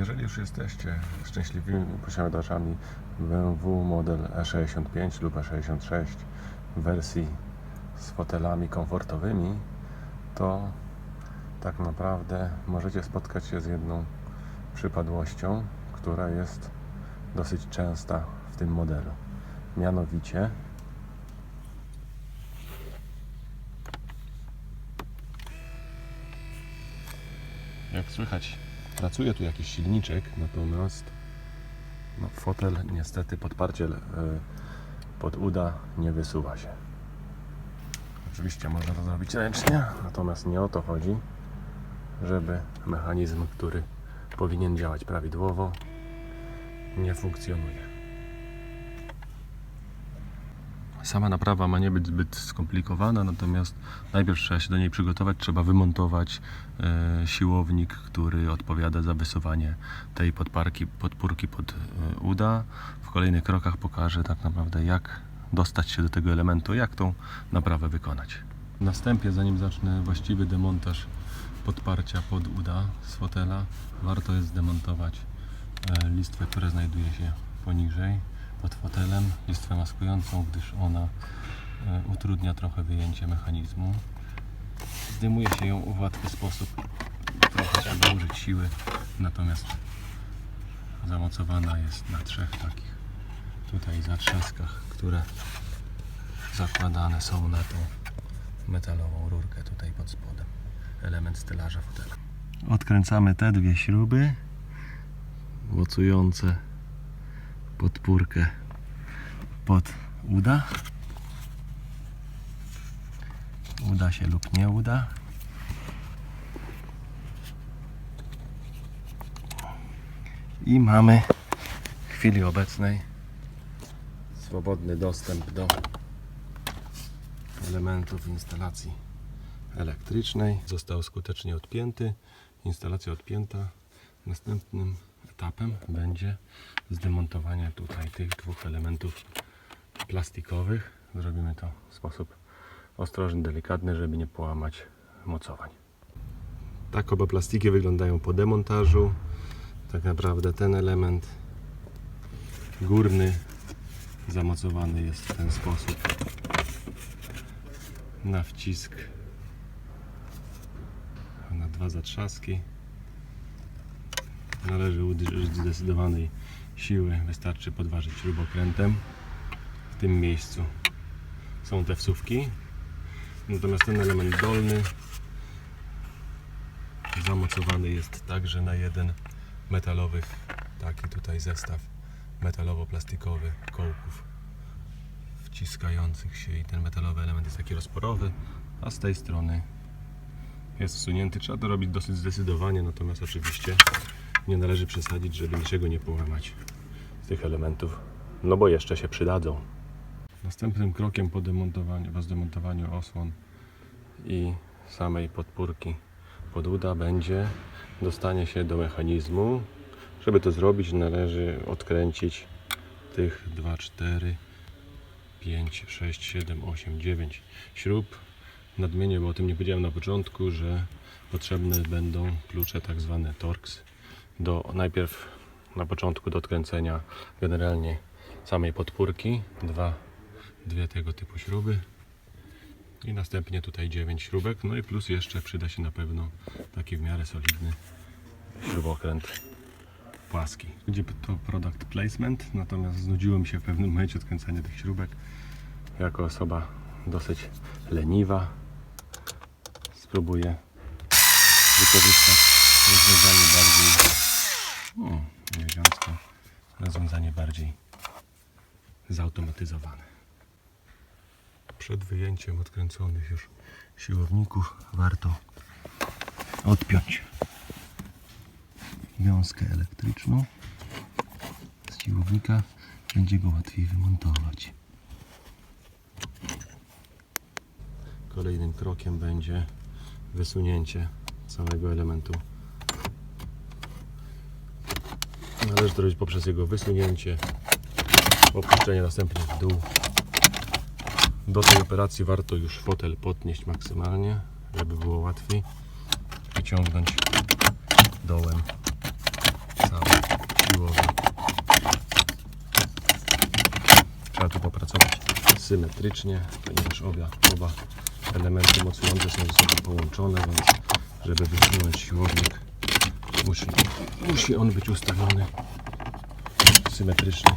Jeżeli już jesteście szczęśliwymi posiadaczami BMW model E65 lub E66 w wersji z fotelami komfortowymi, to tak naprawdę możecie spotkać się z jedną przypadłością, która jest dosyć częsta w tym modelu. Mianowicie jak słychać, pracuje tu jakiś silniczek, natomiast no, fotel niestety podparciel y, pod uda nie wysuwa się. Oczywiście można to zrobić ręcznie, natomiast nie o to chodzi, żeby mechanizm, który powinien działać prawidłowo, nie funkcjonuje. Sama naprawa ma nie być zbyt skomplikowana, natomiast najpierw trzeba się do niej przygotować, trzeba wymontować e, siłownik, który odpowiada za wysuwanie tej podparki, podpórki pod e, uda. W kolejnych krokach pokażę tak naprawdę jak dostać się do tego elementu, jak tą naprawę wykonać. W następie, zanim zacznę właściwy demontaż podparcia pod uda z fotela, warto jest zdemontować e, listwę, która znajduje się poniżej pod fotelem, listwę maskującą, gdyż ona e, utrudnia trochę wyjęcie mechanizmu. Zdejmuje się ją w łatwy sposób, trochę trzeba użyć siły, natomiast zamocowana jest na trzech takich tutaj zatrzaskach, które zakładane są na tą metalową rurkę tutaj pod spodem. Element stelaża fotela. Odkręcamy te dwie śruby mocujące podpórkę pod uda. Uda się lub nie uda. I mamy w chwili obecnej swobodny dostęp do elementów instalacji elektrycznej. Został skutecznie odpięty. Instalacja odpięta. Następnym etapem będzie zdemontowanie tutaj tych dwóch elementów plastikowych. Zrobimy to w sposób ostrożny, delikatny, żeby nie połamać mocowań. Tak oba plastiki wyglądają po demontażu. Tak naprawdę ten element górny zamocowany jest w ten sposób na wcisk na dwa zatrzaski należy użyć zdecydowanej siły. Wystarczy podważyć śrubokrętem w tym miejscu są te wsówki. Natomiast ten element dolny zamocowany jest także na jeden metalowy taki tutaj zestaw metalowo-plastikowy kołków wciskających się i ten metalowy element jest taki rozporowy, a z tej strony jest wsunięty. Trzeba to robić dosyć zdecydowanie, natomiast oczywiście nie należy przesadzić, żeby niczego nie połamać z tych elementów, no bo jeszcze się przydadzą. Następnym krokiem po demontowaniu, po zdemontowaniu osłon i samej podpórki pod uda będzie dostanie się do mechanizmu. Żeby to zrobić należy odkręcić tych 2, 4, 5, 6, 7, 8, 9 śrub. Nadmienię, bo o tym nie powiedziałem na początku, że potrzebne będą klucze tak zwane Torx do najpierw na początku do odkręcenia generalnie samej podpórki, dwa, dwie tego typu śruby i następnie tutaj 9 śrubek, no i plus jeszcze przyda się na pewno taki w miarę solidny śrubokręt płaski. Będzie to product placement, natomiast znudziło mi się w pewnym momencie odkręcanie tych śrubek. Jako osoba dosyć leniwa spróbuję wykorzystać rozwiązanie bardziej no, elegancko, rozwiązanie bardziej zautomatyzowane. Przed wyjęciem odkręconych już siłowników warto odpiąć wiązkę elektryczną z siłownika. Będzie go łatwiej wymontować. Kolejnym krokiem będzie wysunięcie całego elementu. Należy zrobić poprzez jego wysunięcie, opuszczenie następnie w dół. Do tej operacji warto już fotel podnieść maksymalnie, żeby było łatwiej wyciągnąć dołem cały siłowy. Trzeba tu popracować symetrycznie, ponieważ oba, oba elementy mocujące są ze sobą połączone, więc żeby wysunąć siłownik musi, musi on być ustawiony symetrycznie.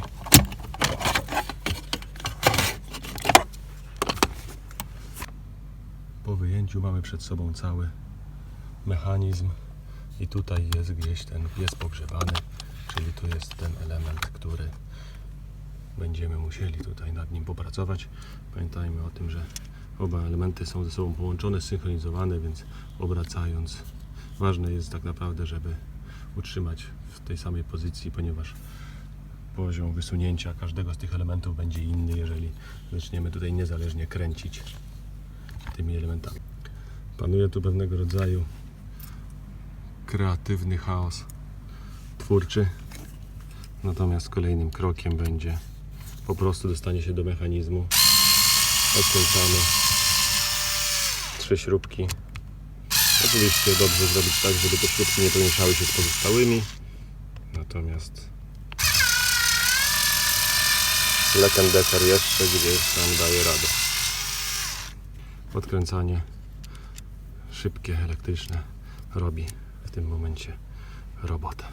Po wyjęciu mamy przed sobą cały mechanizm i tutaj jest gdzieś ten pies pogrzebany, czyli tu jest ten element, który będziemy musieli tutaj nad nim popracować. Pamiętajmy o tym, że oba elementy są ze sobą połączone, synchronizowane, więc obracając ważne jest tak naprawdę, żeby utrzymać w tej samej pozycji, ponieważ poziom wysunięcia każdego z tych elementów będzie inny, jeżeli zaczniemy tutaj niezależnie kręcić tymi elementami. Panuje tu pewnego rodzaju kreatywny chaos twórczy. Natomiast kolejnym krokiem będzie po prostu dostanie się do mechanizmu. Odkręcamy trzy śrubki. Oczywiście dobrze zrobić tak, żeby te śrubki nie pomieszały się z pozostałymi. Natomiast Leken deser jeszcze gdzieś tam daje radę. Odkręcanie szybkie, elektryczne robi w tym momencie robotę.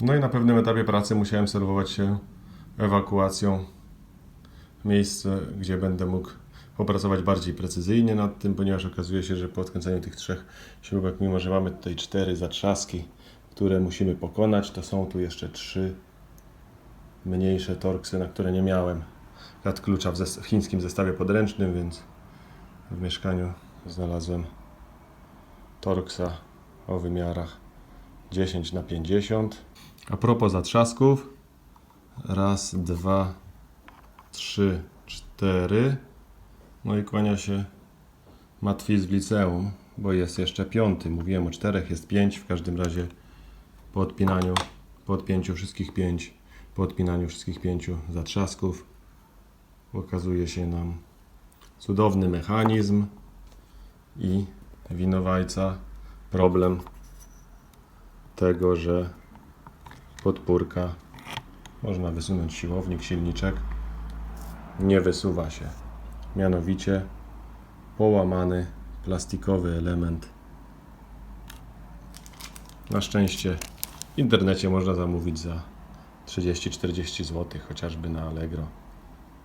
No i na pewnym etapie pracy musiałem serwować się ewakuacją miejsce, gdzie będę mógł popracować bardziej precyzyjnie nad tym, ponieważ okazuje się, że po odkręceniu tych trzech śrubek, mimo że mamy tutaj cztery zatrzaski, które musimy pokonać, to są tu jeszcze trzy mniejsze torksy, na które nie miałem lat klucza w, w chińskim zestawie podręcznym, więc w mieszkaniu znalazłem torksa o wymiarach 10 na 50. A propos zatrzasków, raz, dwa, trzy, cztery. No i kłania się Matwis w liceum, bo jest jeszcze piąty. Mówiłem o czterech, jest pięć. W każdym razie po odpinaniu, po odpięciu wszystkich pięć, po odpinaniu wszystkich pięciu zatrzasków okazuje się nam cudowny mechanizm i winowajca problem tego, że podpórka można wysunąć siłownik, silniczek nie wysuwa się. Mianowicie połamany plastikowy element. Na szczęście w internecie można zamówić za 30-40 zł, chociażby na Allegro.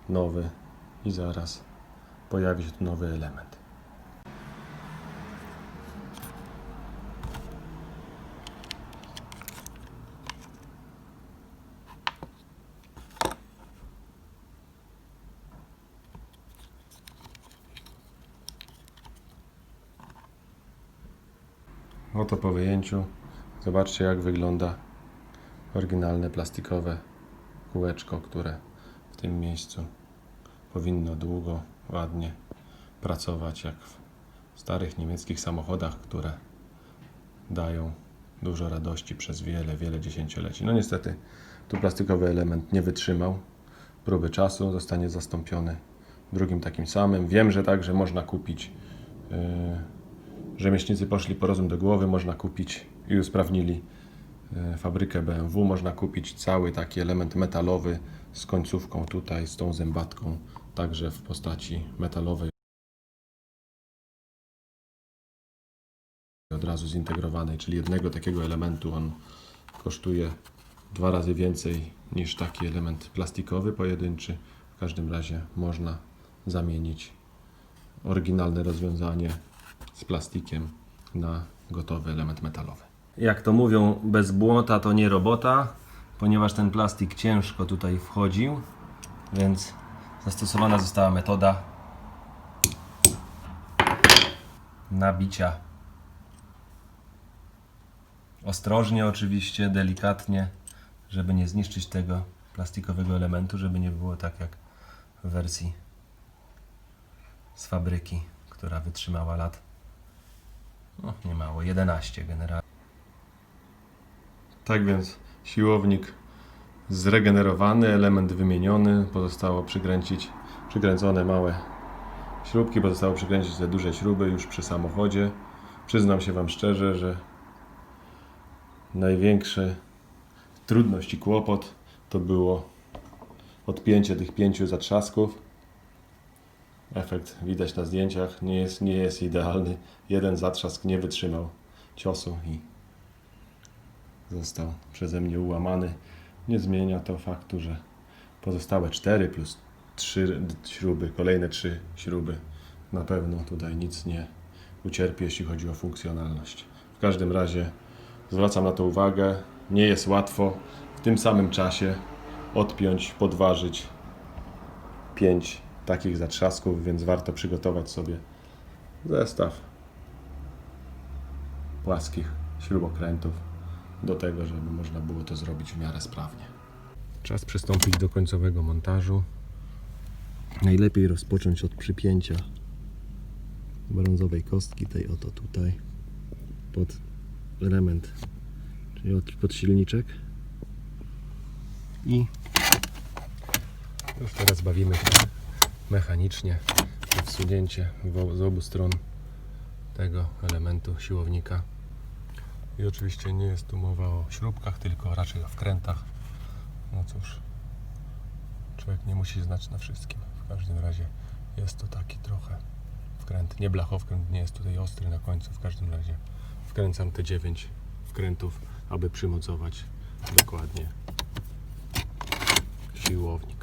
Nowy i zaraz pojawi się tu nowy element. Oto po wyjęciu. Zobaczcie jak wygląda oryginalne plastikowe kółeczko, które w tym miejscu powinno długo, ładnie pracować, jak w starych niemieckich samochodach, które dają dużo radości przez wiele, wiele dziesięcioleci. No niestety, tu plastikowy element nie wytrzymał próby czasu, zostanie zastąpiony drugim takim samym. Wiem, że także można kupić, yy, rzemieślnicy poszli po rozum do głowy, można kupić i usprawnili e, fabrykę BMW, można kupić cały taki element metalowy z końcówką tutaj, z tą zębatką, także w postaci metalowej. Od razu zintegrowanej, czyli jednego takiego elementu on kosztuje dwa razy więcej niż taki element plastikowy pojedynczy. W każdym razie można zamienić oryginalne rozwiązanie z plastikiem na gotowy element metalowy. Jak to mówią, bez błota to nie robota, ponieważ ten plastik ciężko tutaj wchodził, więc zastosowana została metoda nabicia. Ostrożnie oczywiście, delikatnie, żeby nie zniszczyć tego plastikowego elementu, żeby nie było tak jak w wersji z fabryki, która wytrzymała lat no, nie mało, 11 generalnie. Tak więc siłownik zregenerowany, element wymieniony, pozostało przykręcić przykręcone małe śrubki, pozostało przykręcić te duże śruby już przy samochodzie. Przyznam się Wam szczerze, że największy trudność i kłopot to było odpięcie tych pięciu zatrzasków. Efekt widać na zdjęciach, nie jest, nie jest idealny. Jeden zatrzask nie wytrzymał ciosu i został przeze mnie ułamany. Nie zmienia to faktu, że pozostałe 4 plus 3 śruby, kolejne 3 śruby na pewno tutaj nic nie ucierpi, jeśli chodzi o funkcjonalność. W każdym razie zwracam na to uwagę. Nie jest łatwo w tym samym czasie odpiąć, podważyć 5 takich zatrzasków, więc warto przygotować sobie zestaw płaskich śrubokrętów do tego, żeby można było to zrobić w miarę sprawnie. Czas przystąpić do końcowego montażu. Najlepiej rozpocząć od przypięcia brązowej kostki, tej oto tutaj, pod element, czyli od- pod silniczek. I już teraz bawimy się mechanicznie wsunięcie z obu stron tego elementu siłownika. I oczywiście nie jest tu mowa o śrubkach, tylko raczej o wkrętach. No cóż, człowiek nie musi znać na wszystkim. W każdym razie jest to taki trochę wkręt, nie blachowkręt, nie jest tutaj ostry na końcu. W każdym razie wkręcam te 9 wkrętów, aby przymocować dokładnie siłownik.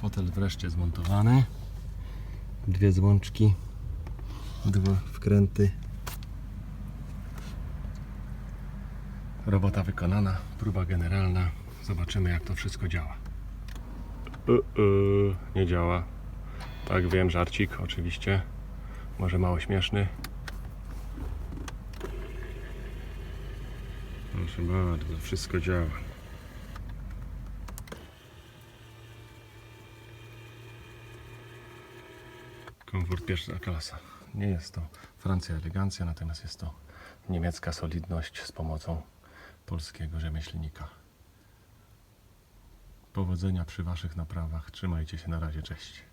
Fotel wreszcie zmontowany. Dwie złączki, dwa wkręty. Robota wykonana, próba generalna. Zobaczymy jak to wszystko działa. Uh, nie działa. Tak wiem, żarcik oczywiście. Może mało śmieszny. Proszę bardzo, wszystko działa. Komfort pierwsza klasa. Nie jest to Francja elegancja, natomiast jest to niemiecka solidność z pomocą polskiego rzemieślnika. Powodzenia przy Waszych naprawach. Trzymajcie się na razie, cześć.